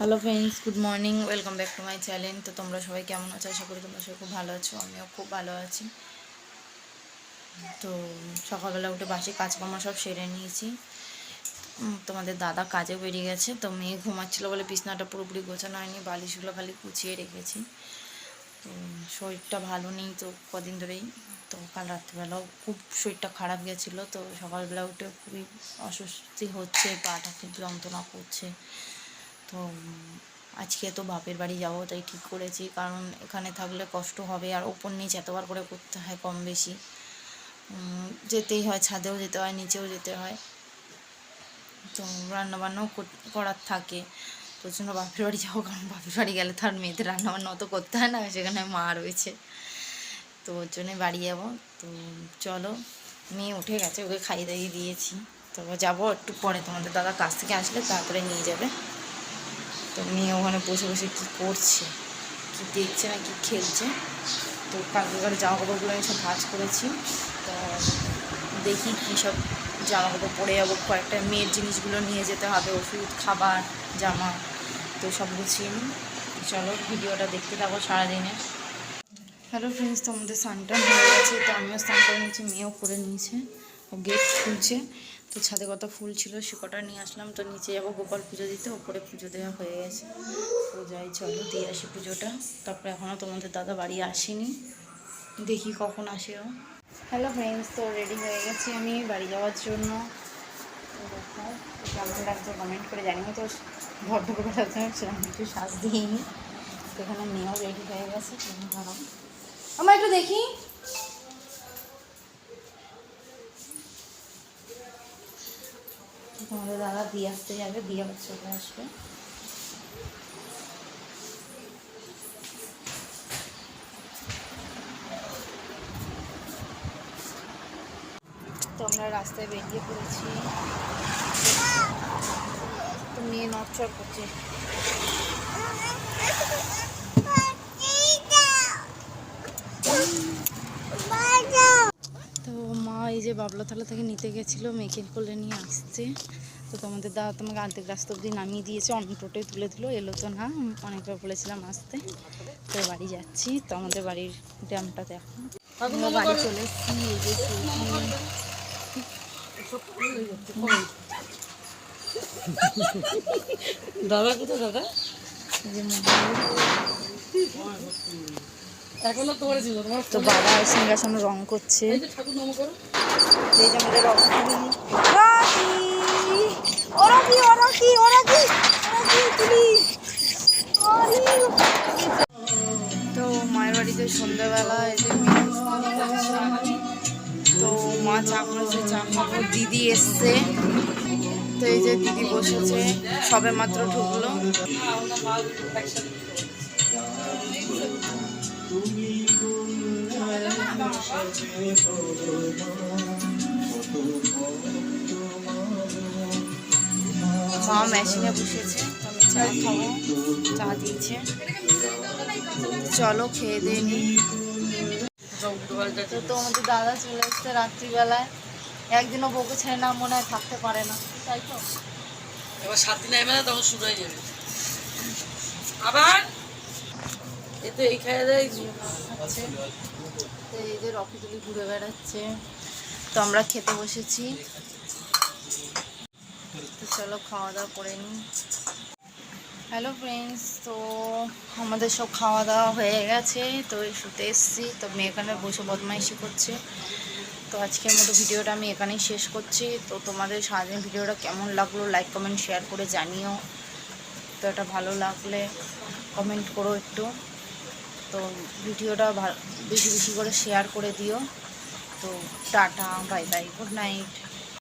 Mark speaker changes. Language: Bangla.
Speaker 1: Hello friends good morning welcome back to my channel তো তোমরা সবাই কেমন আছো? আশা করি তোমরা সবাই খুব ভালো আছো, আমিও খুব ভালো আছি। তো সকালবেলা উঠে বাসি কাজকর্ম সব সেরে নিয়েছি। তোমাদের দাদা কাজে বেরিয়ে গেছে, তো মেয়ে ঘুমাচ্ছিল বলে বিছনাটা পুরোপুরি গোছানো হয়নি, বালিশগুলো খালি কুচিয়ে রেখেছি। তো শরীরটা ভালো নেই তো কদিন ধরেই, তো কাল রাত্রিবেলাও খুব শরীরটা খারাপ গেছিল, তো সকালবেলা উঠে খুবই অস্বস্তি হচ্ছে পাটা খুব যন্ত্রণা করছে। তো আজকে তো বাপের বাড়ি যাব, তাই ঠিক করেছি। কারণ এখানে থাকলে কষ্ট হবে, আর ওপর নিচ এতবার করে করতে হয় কম বেশি। যেতেই হয়, ছাদেও যেতে হয়, নিচেও যেতে হয়। তো রান্নাবান্নাও কর- করার থাকে। তো জন্য বাপের বাড়ি যাব, কারণ বাপের বাড়ি গেলে তো আর মেয়েদের রান্নাবান্না অত করতে হয় না, সেখানে মা রয়েছে। তো ওর জন্যে বাড়ি যাব। তো চলো, মেয়ে উঠে গেছে, ওকে খাইয়ে দাইয়ে দিয়েছি। তো যাব একটু পরে, তোমাদের দাদা কাছ থেকে আসলে তারপরে নিয়ে যাবে। তো মেয়ে ওখানে বসে বসে কী করছে? কি দেখছে না কি খেলছে? তো কালকেকার জামা কাপড়গুলো আমি সব ভাজ করেছি। তো দেখি কী সব জামা কাপড় পরে যাব। কয়েকটা মেয়ের জিনিসগুলো নিয়ে যেতে হবে, ওষুধ, খাবার, জামা, তো সব গুছিয়ে নিই। চলো ভিডিওটা দেখতে থাকো সারাদিনে। হ্যালো ফ্রেন্ডস তোমাদের স্নানটান হয়ে গেছে, তো আমিও স্নান করে নিয়েছি, মেয়েও করে নিয়েছে, ও গেট খুলছে। তো ছাদে কত ফুল ছিল সে কটা নিয়ে আসলাম। তো নিচে যাব, গোপাল পুজো দিতে, ওপরে পুজো দেওয়া হয়ে গেছে। যাই, চলো দিয়ে আসি পুজোটা। তারপরে এখনও তোমাদের দাদা বাড়ি আসেনি। দেখি কখন আসে ও। হ্যালো ফ্রেন্ডস তো রেডি হয়ে গেছি আমি বাড়ি যাওয়ার জন্য। কেমন লাগছে কমেন্ট করে জানিও তো ভর করে সেরকম একটু শ্বাস দিইনি। তো এখানে মেয়েও রেডি হয়ে গেছে আমার একটু দেখি। তোমাদের দাদা দিয়ে আসতে যাবে, দিয়ে আবার চলে আসবে। তো আমরা রাস্তায় বেরিয়ে পড়েছি। তো মেয়ে নটচর করছে তো মা এই যে বাবলাতলা থেকে নিতে গেছিল মেয়েকে কোলে নিয়ে আসছে। তো তোমাদের দাদা তোমাকে আর্ধেক রাস্তা অব্দি নামিয়ে দিয়েছে অন্য টোটোয় তুলে দিল এলো তো না। অনেকবার বলেছিলাম আসতে। তো বাড়ি যাচ্ছি। তো আমাদের বাড়ির ড্যামটা দেখো। আমরা বাড়ি চলে এসেছি
Speaker 2: দাদা কোথায় দাদা?
Speaker 1: যে তো বাবা সিংহাসন রং করছে।
Speaker 2: এই যে
Speaker 1: আমাদের ওরা কি ওরা কি ওরা কি। তো মায়ের বাড়িতে সন্ধ্যাবেলা করছে। তো মা চা করেছে চা খাব। দিদি এসছে। তো এই যে দিদি বসেছে সবে মাত্র ঢুকলো। মা মেশিনে বসেছে, আমি চা খাব, চা দিয়েছে। চলো খেয়ে দিয়ে নি। তো তোমাদের দাদা চলে এসছে রাত্রিবেলায়। একদিনও বউকে ছেড়ে না, মনে হয় থাকতে পারে না। তাই তো।
Speaker 2: এবার সাত দিন আইবে তখন শুরু হয়ে যাবে। আবার? এ তো এই
Speaker 1: আছে তো এই ঘুরে বেড়াচ্ছে। তো আমরা খেতে বসেছি। তো চলো খাওয়া দাওয়া করে নিই। হ্যালো ফ্রেন্ডস তো আমাদের সব খাওয়া দাওয়া হয়ে গেছে। তো শুতে এসেছি। তো মেয়ে এখানে বসে বদমাইশি করছে। তো আজকের মতো ভিডিওটা আমি এখানেই শেষ করছি। তো তোমাদের সারাদিন ভিডিওটা কেমন লাগল লাইক কমেন্ট শেয়ার করে জানিও। তো এটা ভালো লাগলে কমেন্ট করো একটু। তো ভিডিওটা বেশি বেশি করে শেয়ার করে দিও। তো tata bye bye good night